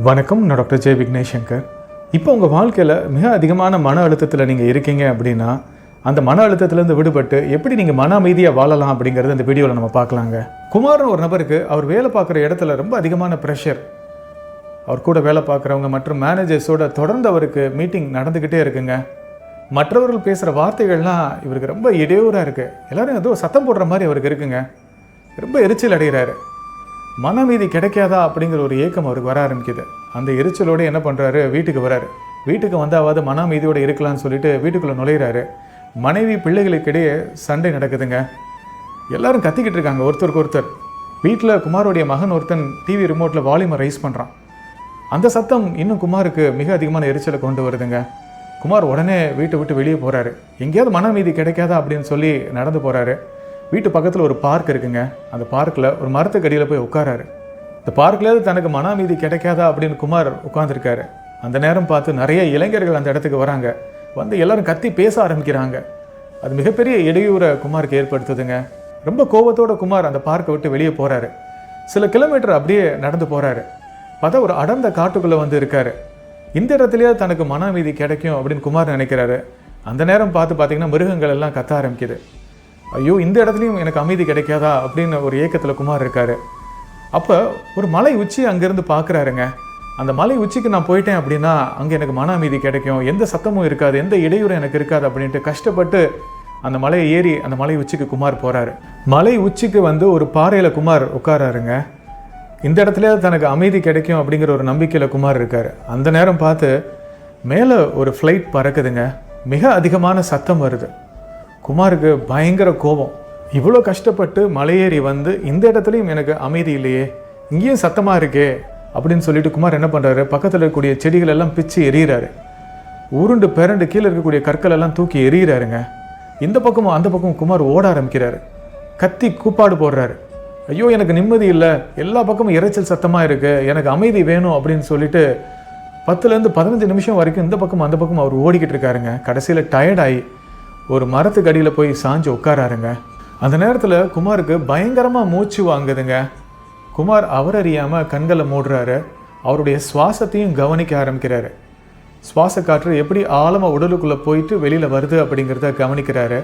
வணக்கம் நான் டாக்டர் ஜெய் விக்னேஷங்கர். இப்போ உங்கள் வாழ்க்கையில் மிக அதிகமான மன அழுத்தத்தில் நீங்கள் இருக்கீங்க அப்படின்னா அந்த மன அழுத்தத்திலேருந்து விடுபட்டு எப்படி நீங்கள் மன அமைதியாக வாழலாம் அப்படிங்கிறது இந்த வீடியோவில் நம்ம பார்க்கலாங்க. குமார்னு ஒரு நபருக்கு அவர் வேலை பார்க்குற இடத்துல ரொம்ப அதிகமான ப்ரெஷர் அவர் கூட வேலை பார்க்குறவங்க மற்றும் மேனேஜர்ஸோட தொடர்ந்து அவருக்கு மீட்டிங் நடந்துக்கிட்டே இருக்குங்க. மற்றவர்கள் பேசுகிற வார்த்தைகள்லாம் இவருக்கு ரொம்ப இடையூறாக இருக்குது எல்லோரும் ஏதோ சத்தம் போடுற மாதிரி அவருக்கு இருக்குங்க. ரொம்ப எரிச்சல் அடைகிறாரு. மனமீதி கிடைக்காதா அப்படிங்கிற ஒரு ஏக்கம் அவருக்கு வர ஆரம்பிக்குது. அந்த எரிச்சலோடு என்ன பண்ணுறாரு வீட்டுக்கு வராரு. வீட்டுக்கு வந்தாவது மனமீதியோடு இருக்கலாம்னு சொல்லிட்டு வீட்டுக்குள்ளே நுழையிறாரு. மனைவி பிள்ளைகளுக்கிடையே சண்டை நடக்குதுங்க. எல்லாரும் கத்திக்கிட்டு இருக்காங்க. ஒருத்தருக்கு ஒருத்தர். வீட்டில் குமாரோடைய மகன் ஒருத்தன் டிவி ரிமோட்டில் வால்யூமை ரைஸ் பண்ணுறான் அந்த சத்தம் இன்னும் குமாருக்கு மிக அதிகமான எரிச்சலை கொண்டு வருதுங்க. குமார் உடனே வீட்டை விட்டு வெளியே போகிறாரு எங்கேயாவது மனமீதி கிடைக்காதா அப்படின்னு சொல்லி நடந்து போகிறாரு வீட்டு பக்கத்தில் ஒரு பார்க் இருக்குங்க. அந்த பார்க்கில் ஒரு மரத்துக்கடியில் போய் உட்காராரு. இந்த பார்க்லேயாவது தனக்கு மன அமைதி கிடைக்காதா அப்படின்னு குமார் உட்காந்துருக்காரு அந்த நேரம் பார்த்து நிறைய இளைஞர்கள் அந்த இடத்துக்கு வராங்க. வந்து எல்லாரும் கத்தி பேச ஆரம்பிக்கிறாங்க. அது மிகப்பெரிய இடையூறை குமாருக்கு ஏற்படுத்துதுங்க. ரொம்ப கோபத்தோட குமார் அந்த பார்க்கை விட்டு வெளியே போகிறாரு சில கிலோமீட்டர் அப்படியே நடந்து போகிறாரு பார்த்தா ஒரு அடர்ந்த காட்டுக்குள்ளே வந்து இருக்காரு. இந்த இடத்துலையே தனக்கு மன அமைதி கிடைக்கும் அப்படின்னு குமார் நினைக்கிறாரு. அந்த நேரம் பார்த்து பார்த்தீங்கன்னா மிருகங்கள் எல்லாம் கத்த ஆரம்பிக்குது. ஐயோ இந்த இடத்துலையும் எனக்கு அமைதி கிடைக்காதா? அப்படின்னு ஒரு ஏக்கத்தில் குமார் இருக்காரு. அப்போ ஒரு மலை உச்சி அங்கேருந்து பார்க்குறாருங்க அந்த மலை உச்சிக்கு நான் போயிட்டேன் அப்படின்னா அங்கே எனக்கு மன அமைதி கிடைக்கும். எந்த சத்தமும் இருக்காது எந்த இடையூறும் எனக்கு இருக்காது அப்படின்ட்டு கஷ்டப்பட்டு அந்த மலையை ஏறி அந்த மலை உச்சிக்கு குமார் போகிறாரு மலை உச்சிக்கு வந்து ஒரு பாறையில் குமார் உட்காராருங்க. இந்த இடத்துல தனக்கு அமைதி கிடைக்கும் அப்படிங்கிற ஒரு நம்பிக்கையில் குமார் இருக்கார். அந்த நேரம் பார்த்து மேலே ஒரு ஃப்ளைட் பறக்குதுங்க. மிக அதிகமான சத்தம் வருது. குமாருக்கு பயங்கர கோபம். இவ்வளோ கஷ்டப்பட்டு மலையேறி வந்து இந்த இடத்துலையும் எனக்கு அமைதி இல்லையே இங்கேயும் சத்தமாக இருக்கே அப்படின்னு சொல்லிட்டு குமார் என்ன பண்ணுறாரு பக்கத்தில் இருக்கக்கூடிய செடிகள் எல்லாம் பிச்சு எரியிறாரு உருண்டு பிறண்டு கீழே இருக்கக்கூடிய கற்கள் எல்லாம் தூக்கி எரியிறாருங்க இந்த பக்கமும் அந்த பக்கமும் குமார் ஓட ஆரம்பிக்கிறாரு. கத்தி கூப்பாடு போடுறாரு. ஐயோ எனக்கு நிம்மதி இல்லை. எல்லா பக்கமும் இரைச்சல் சத்தமாக இருக்குது எனக்கு அமைதி வேணும் அப்படின்னு சொல்லிட்டு பத்துலேருந்து பதினஞ்சு நிமிஷம் வரைக்கும் இந்த பக்கம் அந்த பக்கம் அவர் ஓடிக்கிட்டு இருக்காருங்க. கடைசியில் டயர்டாகி ஒரு மரத்துக்கு அடியில் போய் சாஞ்சு உட்காராருங்க. அந்த நேரத்தில் குமாருக்கு பயங்கரமாக மூச்சு வாங்குதுங்க. குமார் அவர் அறியாமல் கண்களை மூடுறாரு. அவருடைய சுவாசத்தையும் கவனிக்க ஆரம்பிக்கிறாரு. சுவாச காற்று எப்படி ஆழமாக உடலுக்குள்ளே போயிட்டு வெளியில் வருது அப்படிங்கிறத கவனிக்கிறாரு.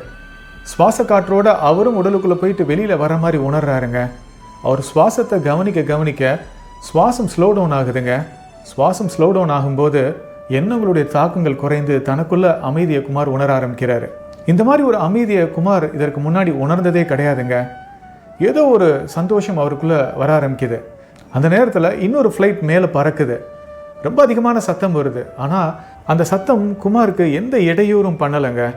சுவாச காற்றோட அவரும் உடலுக்குள்ளே போயிட்டு வெளியில் வர மாதிரி உணர்றாருங்க. அவர் சுவாசத்தை கவனிக்க கவனிக்க சுவாசம் ஸ்லோ டவுன் ஆகுதுங்க. சுவாசம் ஸ்லோ டவுன் ஆகும்போது எண்ணங்களுடைய தாக்கங்கள் குறைந்து தனக்குள்ள அமைதியை குமார் உணர ஆரம்பிக்கிறாரு. இந்த மாதிரி ஒரு அமைதியை குமார் இதற்கு முன்னாடி உணர்ந்ததே கிடையாதுங்க. ஏதோ ஒரு சந்தோஷம் அவருக்குள்ளே வர ஆரம்பிக்குது. அந்த நேரத்தில் இன்னொரு ஃப்ளைட் மேலே பறக்குது. ரொம்ப அதிகமான சத்தம் வருது. ஆனால் அந்த சத்தம் குமாருக்கு எந்த இடையூறும் பண்ணலைங்க.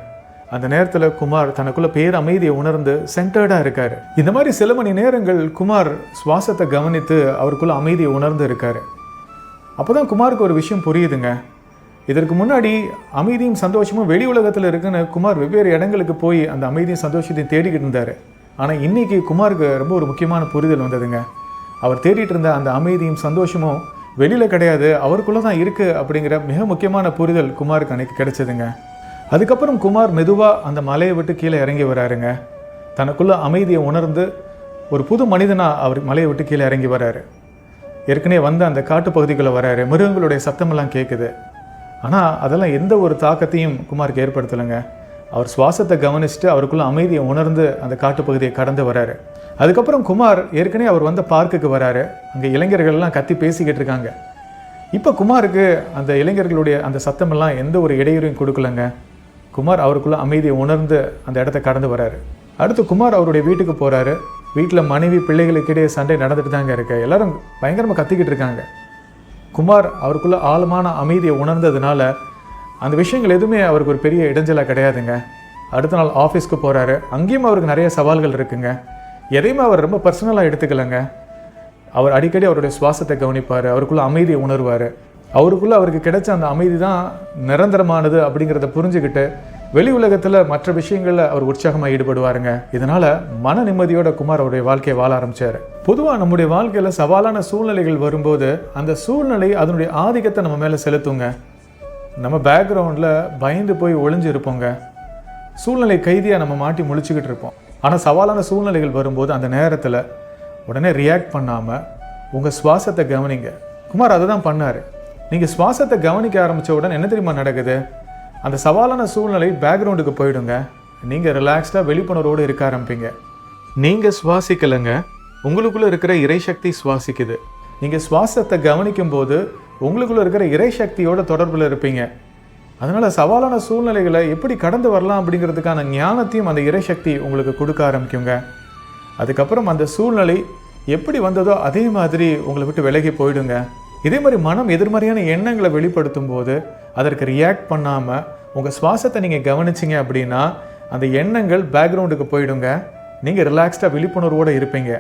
அந்த நேரத்தில் குமார் தனக்குள்ள பேர் அமைதியை உணர்ந்து சென்டர்டாக இருக்காரு. இந்த மாதிரி சில மணி நேரங்கள் குமார் சுவாசத்தை கவனித்து அவருக்குள்ள அமைதியை உணர்ந்து இருக்காரு. அப்போதான் குமாருக்கு ஒரு விஷயம் புரியுதுங்க. இதற்கு முன்னாடி அமைதியும் சந்தோஷமும் வெளி உலகத்தில் இருக்குன்னு குமார் வெவ்வேறு இடங்களுக்கு போய் அந்த அமைதியும் சந்தோஷத்தையும் தேடிக்கிட்டு இருந்தார். ஆனால் இன்றைக்கி குமாருக்கு ரொம்ப ஒரு முக்கியமான புரிதல் வந்ததுங்க. அவர் தேடிட்டு இருந்த அந்த அமைதியும் சந்தோஷமும் வெளியில் கிடையாது அவருக்குள்ளே தான் இருக்குது அப்படிங்கிற மிக முக்கியமான புரிதல் குமாருக்கு அன்னைக்கு கிடைச்சதுங்க. அதுக்கப்புறம் குமார் மெதுவாக அந்த மலையை விட்டு கீழே இறங்கி வராருங்க. தனக்குள்ளே அமைதியை உணர்ந்து ஒரு புது மனிதனாக அவர் மலையை விட்டு கீழே இறங்கி வராரு. ஏற்கனவே வந்து அந்த காட்டு பகுதிக்குள்ளே வராரு. மிருகங்களுடைய சத்தமெல்லாம் கேட்குது ஆனால் அதெல்லாம் எந்த ஒரு தாக்கத்தையும் குமாருக்கு ஏற்படுத்தலைங்க. அவர் சுவாசத்தை கவனிச்சுட்டு அவருக்குள்ள அமைதியை உணர்ந்து அந்த காட்டுப்பகுதியை கடந்து வராரு. அதுக்கப்புறம் குமார் ஏற்கனவே அவர் வந்த பார்க்குக்கு வராரு. அங்கே இளைஞர்கள்லாம் கத்தி பேசிக்கிட்டு இருக்காங்க. இப்போ குமாருக்கு அந்த இளைஞர்களுடைய அந்த சத்தமெல்லாம் எந்த ஒரு இடையூறையும் கொடுக்கலங்க. குமார் அவருக்குள்ள அமைதியை உணர்ந்து அந்த இடத்த கடந்து வராரு. அடுத்து குமார் அவருடைய வீட்டுக்கு போகிறாரு வீட்டில் மனைவி பிள்ளைகளுக்கிடையே சண்டை நடந்துட்டு தாங்க இருக்கு. எல்லாரும் பயங்கரமாக கத்திக்கிட்டு இருக்காங்க. குமார் அவருக்குள்ள ஆழமான அமைதியை உணர்ந்ததுனால அந்த விஷயங்கள் எதுவுமே அவருக்கு ஒரு பெரிய இடைஞ்சலாக கிடையாதுங்க. அடுத்த நாள் ஆஃபீஸ்க்கு போகிறாரு அங்கேயும் அவருக்கு நிறைய சவால்கள் இருக்குங்க. எதையுமே அவர் ரொம்ப பர்சனலாக எடுத்துக்கலைங்க. அவர் அடிக்கடி அவருடைய சுவாசத்தை கவனிப்பார். அவருக்குள்ள அமைதியை உணர்வார். அவருக்குள்ளே அவருக்கு கிடைச்ச அந்த அமைதி தான் நிரந்தரமானது அப்படிங்கிறத புரிஞ்சுக்கிட்டு வெளி உலகத்தில் மற்ற விஷயங்களில் அவர் உற்சாகமாக ஈடுபடுவாருங்க. இதனால் மன நிம்மதியோட குமார் அவருடைய வாழ்க்கையை வாழ ஆரம்பிச்சார். பொதுவாக நம்முடைய வாழ்க்கையில் சவாலான சூழ்நிலைகள் வரும்போது அந்த சூழ்நிலை அதனுடைய ஆதிக்கத்தை நம்ம மேலே செலுத்துங்க. நம்ம பேக்ரவுண்டில் பயந்து போய் ஒளிஞ்சு இருப்போங்க. சூழ்நிலை கைதியாக நம்ம மாட்டி முழிச்சுக்கிட்டு இருப்போம். ஆனால் சவாலான சூழ்நிலைகள் வரும்போது அந்த நேரத்தில் உடனே ரியாக்ட் பண்ணாமல் உங்கள் சுவாசத்தை கவனிங்க. குமார் அதை தான் பண்ணார். நீங்கள் சுவாசத்தை கவனிக்க ஆரம்பித்த உடனே என்ன தெரியுமா நடக்குது? அந்த சவாலான சூழ்நிலை பேக்ரவுண்டுக்கு போயிடுங்க. நீங்கள் ரிலாக்ஸ்டாக வெளிப்புணர்வோடு இருக்க ஆரம்பிப்பீங்க. நீங்கள் சுவாசிக்கலைங்க. உங்களுக்குள்ளே இருக்கிற இறைசக்தி சுவாசிக்குது. நீங்கள் சுவாசத்தை கவனிக்கும் போது உங்களுக்குள்ளே இருக்கிற இறைசக்தியோட தொடர்பில் இருப்பீங்க. அதனால் சவாலான சூழ்நிலைகளை எப்படி கடந்து வரலாம் அப்படிங்கிறதுக்கான ஞானத்தையும் அந்த இறைசக்தி உங்களுக்கு கொடுக்க ஆரம்பிக்குங்க. அதுக்கப்புறம் அந்த சூழ்நிலை எப்படி வந்ததோ அதே மாதிரி உங்களை விட்டு விலகி போயிடுங்க. இதே மாதிரி மனம் எதிர்மறையான எண்ணங்களை வெளிப்படுத்தும் போது அதற்கு ரியாக்ட் பண்ணாமல் உங்கள் சுவாசத்தை நீங்கள் கவனிச்சிங்க அப்படின்னா அந்த எண்ணங்கள் பேக்ரவுண்டுக்கு போயிடுங்க. நீங்கள் ரிலாக்ஸ்டாக விழிப்புணர்வோடு இருப்பீங்க.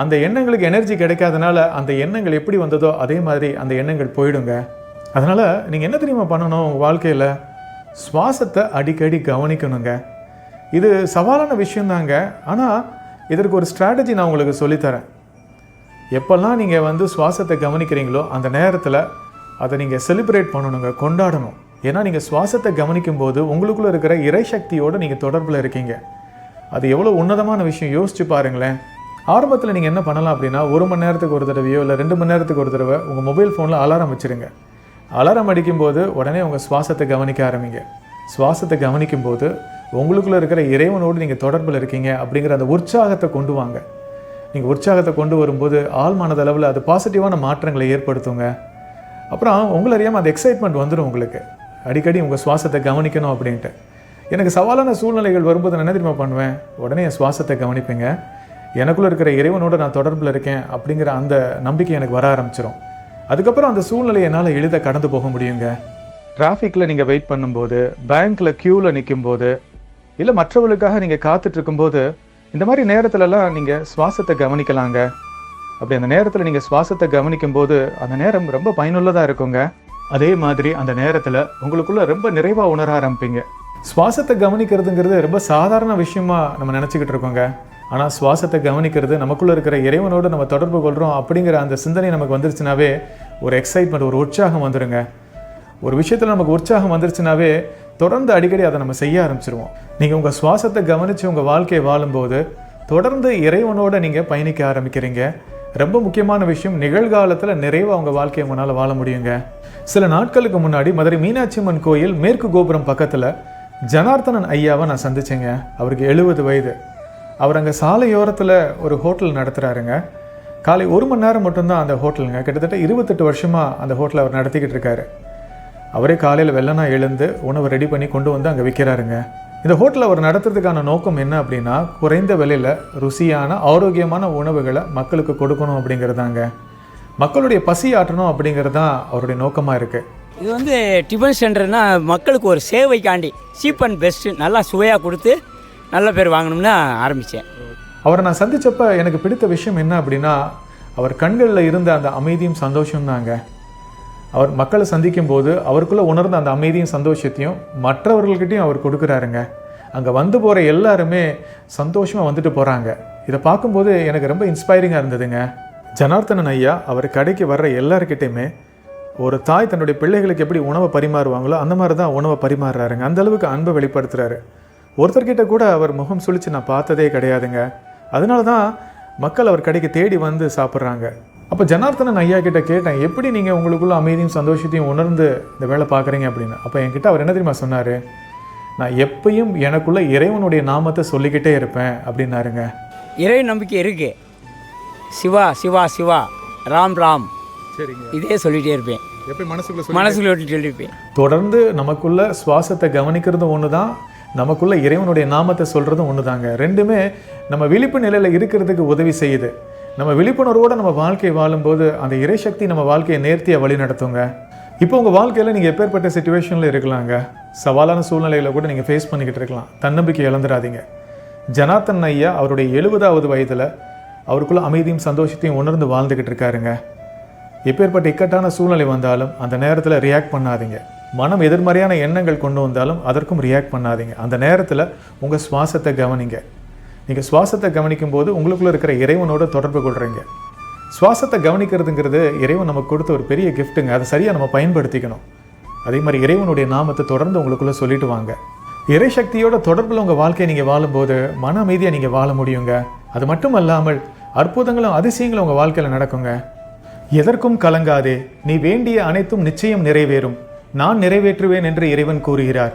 அந்த எண்ணங்களுக்கு எனர்ஜி கிடைக்காதனால அந்த எண்ணங்கள் எப்படி வந்ததோ அதே மாதிரி அந்த எண்ணங்கள் போயிடுங்க. அதனால் நீங்கள் என்ன தெரியுமா பண்ணணும் உங்கள் வாழ்க்கையில்? சுவாசத்தை அடிக்கடி கவனிக்கணுங்க. இது சவாலான விஷயந்தாங்க ஆனால் இதற்கு ஒரு ஸ்ட்ராட்டஜி நான் உங்களுக்கு சொல்லித்தரேன். எப்போல்லாம் நீங்கள் வந்து சுவாசத்தை கவனிக்கிறீங்களோ அந்த நேரத்தில் அதை நீங்கள் செலிப்ரேட் பண்ணணுங்க கொண்டாடணும். ஏன்னா நீங்கள் சுவாசத்தை கவனிக்கும் போது உங்களுக்குள்ளே இருக்கிற இறைசக்தியோடு நீங்கள் தொடர்பில் இருக்கீங்க. அது எவ்வளோ உன்னதமான விஷயம் யோசிச்சு பாருங்களேன். ஆரம்பத்தில் நீங்கள் என்ன பண்ணலாம் அப்படின்னா ஒரு மணி நேரத்துக்கு ஒரு தடவையோ இல்லை ரெண்டு மணி நேரத்துக்கு ஒரு தடவை உங்கள் மொபைல் ஃபோனில் அலாரம் வச்சுருங்க. அலாரம் அடிக்கும்போது உடனே உங்கள் சுவாசத்தை கவனிக்க ஆரம்பிங்க. சுவாசத்தை கவனிக்கும் போது உங்களுக்குள்ளே இருக்கிற இறைவனோடு நீங்கள் தொடர்பில் இருக்கீங்க அப்படிங்கிற அந்த உற்சாகத்தை கொண்டு வாங்க. நீங்கள் உற்சாகத்தை கொண்டு வரும்போது ஆள் அது பாசிட்டிவான மாற்றங்களை ஏற்படுத்துங்க. அப்புறம் உங்களை அறியாமல் அந்த எக்ஸைட்மெண்ட் வந்துடும் உங்களுக்கு. அடிக்கடி உங்கள் சுவாசத்தை கவனிக்கணும் அப்படின்ட்டு. எனக்கு சவாலான சூழ்நிலைகள் வரும்போது நான் என்ன தெரியுமா பண்ணுவேன்? உடனே என் சுவாசத்தை கவனிப்பேங்க. எனக்குள்ளே இருக்கிற இறைவனோட நான் தொடர்பில் இருக்கேன் அப்படிங்கிற அந்த நம்பிக்கை எனக்கு வர ஆரம்பிச்சிடும் அதுக்கப்புறம் அந்த சூழ்நிலையை என்னால் எளிதாக கடந்து போக முடியுங்க. டிராஃபிக்கில் நீங்கள் வெயிட் பண்ணும்போது பேங்க்கில் க்யூவில் நிற்கும்போது இல்லை மற்றவர்களுக்காக நீங்கள் காத்துட்ருக்கும்போது இந்த மாதிரி நேரத்துலலாம் நீங்கள் சுவாசத்தை கவனிக்கலாங்க. அப்படி அந்த நேரத்தில் நீங்கள் சுவாசத்தை கவனிக்கும் போது அந்த நேரம் ரொம்ப பயனுள்ளதாக இருக்குங்க. அதே மாதிரி அந்த நேரத்தில் உங்களுக்குள்ளே ரொம்ப நிறைவாக உணர ஆரம்பிப்பீங்க. சுவாசத்தை கவனிக்கிறதுங்கிறது ரொம்ப சாதாரண விஷயமா நம்ம நினச்சிக்கிட்டு இருக்கோங்க. ஆனால் சுவாசத்தை கவனிக்கிறது நமக்குள்ளே இருக்கிற இறைவனோடு நம்ம தொடர்பு கொள்கிறோம் அப்படிங்கிற அந்த சிந்தனை நமக்கு வந்துருச்சுனாவே ஒரு எக்ஸைட்மெண்ட் ஒரு உற்சாகம் வந்துடுங்க ஒரு விஷயத்தில் நமக்கு உற்சாகம் வந்துருச்சுனாவே தொடர்ந்து அடிக்கடி அதை நம்ம செய்ய ஆரம்பிச்சிருவோம். நீங்கள் உங்கள் சுவாசத்தை கவனித்து உங்கள் வாழ்க்கையை வாழும்போது தொடர்ந்து இறைவனோட நீங்கள் பயணிக்க ஆரம்பிக்கிறீங்க. ரொம்ப முக்கியமான விஷயம் நிகழ்காலத்தில் நிறைவாக உங்கள் வாழ்க்கையை உங்களால் வாழ முடியுங்க. சில நாட்களுக்கு முன்னாடி மதுரை மீனாட்சி அம்மன் கோயில் மேற்கு கோபுரம் பக்கத்தில் ஜனார்த்தனன் ஐயாவை நான் சந்திச்சேங்க. அவருக்கு எழுபது வயது. அவர் அங்கே சாலையோரத்தில் ஒரு ஹோட்டல் நடத்துகிறாருங்க காலை ஒரு மணி நேரம் மட்டும்தான் அந்த ஹோட்டலுங்க. கிட்டத்தட்ட இருபத்தெட்டு வருஷமாக அந்த ஹோட்டலை அவர் நடத்திக்கிட்டு இருக்காரு. அவரே காலையில் வெள்ளனா எழுந்து உணவை ரெடி பண்ணி கொண்டு வந்து அங்கே விற்கிறாருங்க இந்த ஹோட்டல் அவர் நடத்துறதுக்கான நோக்கம் என்ன அப்படின்னா குறைந்த விலையில் ருசியான ஆரோக்கியமான உணவுகளை மக்களுக்கு கொடுக்கணும் அப்படிங்கிறதாங்க. மக்களுடைய பசி ஆற்றணும் அப்படிங்கிறது தான் அவருடைய நோக்கமாக இருக்குது இது வந்து டிஃபன் சென்டர்னா மக்களுக்கு ஒரு சேவைக்காண்டி சீப் அண்ட் பெஸ்ட்டு நல்லா சுவையாக கொடுத்து நல்ல பேர் வாங்கணும்னு ஆரம்பித்தேன் அவரை நான் சந்திச்சப்ப எனக்கு பிடித்த விஷயம் என்ன அப்படின்னா அவர் கண்களில் இருந்த அந்த அமைதியும் சந்தோஷம் தாங்க அவர் மக்களை சந்திக்கும் போது அவருக்குள்ளே உணர்ந்த அந்த அமைதியும் சந்தோஷத்தையும் மற்றவர்கள்கிட்டையும் அவர் கொடுக்குறாருங்க. அங்கே வந்து போகிற எல்லாருமே சந்தோஷமாக வந்துட்டு போகிறாங்க இதை பார்க்கும்போது எனக்கு ரொம்ப இன்ஸ்பைரிங்காக இருந்ததுங்க. ஜனார்த்தனன் ஐயா அவர் கடைக்கு வர்ற எல்லாருக்கிட்டையுமே ஒரு தாய் தன்னுடைய பிள்ளைகளுக்கு எப்படி உணவை பரிமாறுவாங்களோ அந்த மாதிரி தான் உணவை பரிமாறுறாருங்க. அந்தளவுக்கு அன்பை வெளிப்படுத்துகிறாரு ஒருத்தர்கிட்ட கூட அவர் முகம் சுழித்து நான் பார்த்ததே கிடையாதுங்க. அதனால தான் மக்கள் அவர் கடைக்கு தேடி வந்து சாப்பிட்றாங்க. அப்போ ஜனார்த்தனன் ஐயா கிட்ட கேட்டேன் எப்படி நீங்கள் உங்களுக்குள்ள அமைதியும் சந்தோஷத்தையும் உணர்ந்து இந்த வேலை பார்க்குறீங்க? அப்படின்னு. அப்போ என்கிட்ட அவர் என்ன தெரியுமா சொன்னார்? நான் எப்பயும் எனக்குள்ள இறைவனுடைய நாமத்தை சொல்லிக்கிட்டே இருப்பேன் அப்படின்னாருங்க. இறை நம்பிக்கை இருக்குது சிவா சிவா சிவா ராம் ராம். சரிங்க. இதே சொல்லிகிட்டே இருப்பேன். எப்படி மனசுக்குள்ள மனசுக்குள்ள சொல்லியிருப்பேன் தொடர்ந்து நமக்குள்ள சுவாசத்தை கவனிக்கிறதும் ஒன்று தான் நமக்குள்ள இறைவனுடைய நாமத்தை சொல்கிறதும் ஒன்று தாங்க ரெண்டுமே நம்ம விழிப்பு நிலையில் இருக்கிறதுக்கு உதவி செய்யுது. நம்ம விழிப்புணர்வோடு நம்ம வாழ்க்கையை வாழும்போது அந்த இறைசக்தி நம்ம வாழ்க்கையை நேர்த்தியாக வழி நடத்துங்க. இப்போ உங்கள் வாழ்க்கையில் நீங்கள் எப்பேற்பட்ட சுச்சுவேஷனில் இருக்கலாங்க? சவாலான சூழ்நிலையில் கூட நீங்கள் ஃபேஸ் பண்ணிக்கிட்டு இருக்கலாம். தன்னம்பிக்கை இழந்துடாதீங்க. ஜனாதன் ஐயா அவருடைய எழுபதாவது வயதில் அவருக்குள்ள அமைதியும் சந்தோஷத்தையும் உணர்ந்து வாழ்ந்துக்கிட்டு இருக்காருங்க. எப்பேற்பட்ட இக்கட்டான சூழ்நிலை வந்தாலும் அந்த நேரத்தில் ரியாக்ட் பண்ணாதீங்க. மனம் எதிர்மறையான எண்ணங்கள் கொண்டு வந்தாலும் அதற்கும் ரியாக்ட் பண்ணாதீங்க. அந்த நேரத்தில் உங்கள் சுவாசத்தை கவனிங்க. நீங்கள் சுவாசத்தை கவனிக்கும் போது உங்களுக்குள்ளே இருக்கிற இறைவனோட தொடர்பு கொள்கிறீங்க சுவாசத்தை கவனிக்கிறதுங்கிறது இறைவன் நமக்கு கொடுத்த ஒரு பெரிய கிஃப்ட்டுங்க அதை சரியாக நம்ம பயன்படுத்திக்கணும். அதே மாதிரி இறைவனுடைய நாமத்தை தொடர்ந்து உங்களுக்குள்ளே சொல்லிட்டு வாங்க. இறைசக்தியோட தொடர்பில் உங்கள் வாழ்க்கையை நீங்கள் வாழும்போது மன அமைதியாக நீங்கள் வாழ முடியுங்க. அது மட்டும் அல்லாமல் அற்புதங்களும் அதிசயங்களும் உங்கள் வாழ்க்கையில் நடக்குங்க. எதற்கும் கலங்காதே. நீ வேண்டிய அனைத்தும் நிச்சயம் நிறைவேறும். நான் நிறைவேற்றுவேன் என்று இறைவன் கூறுகிறார்.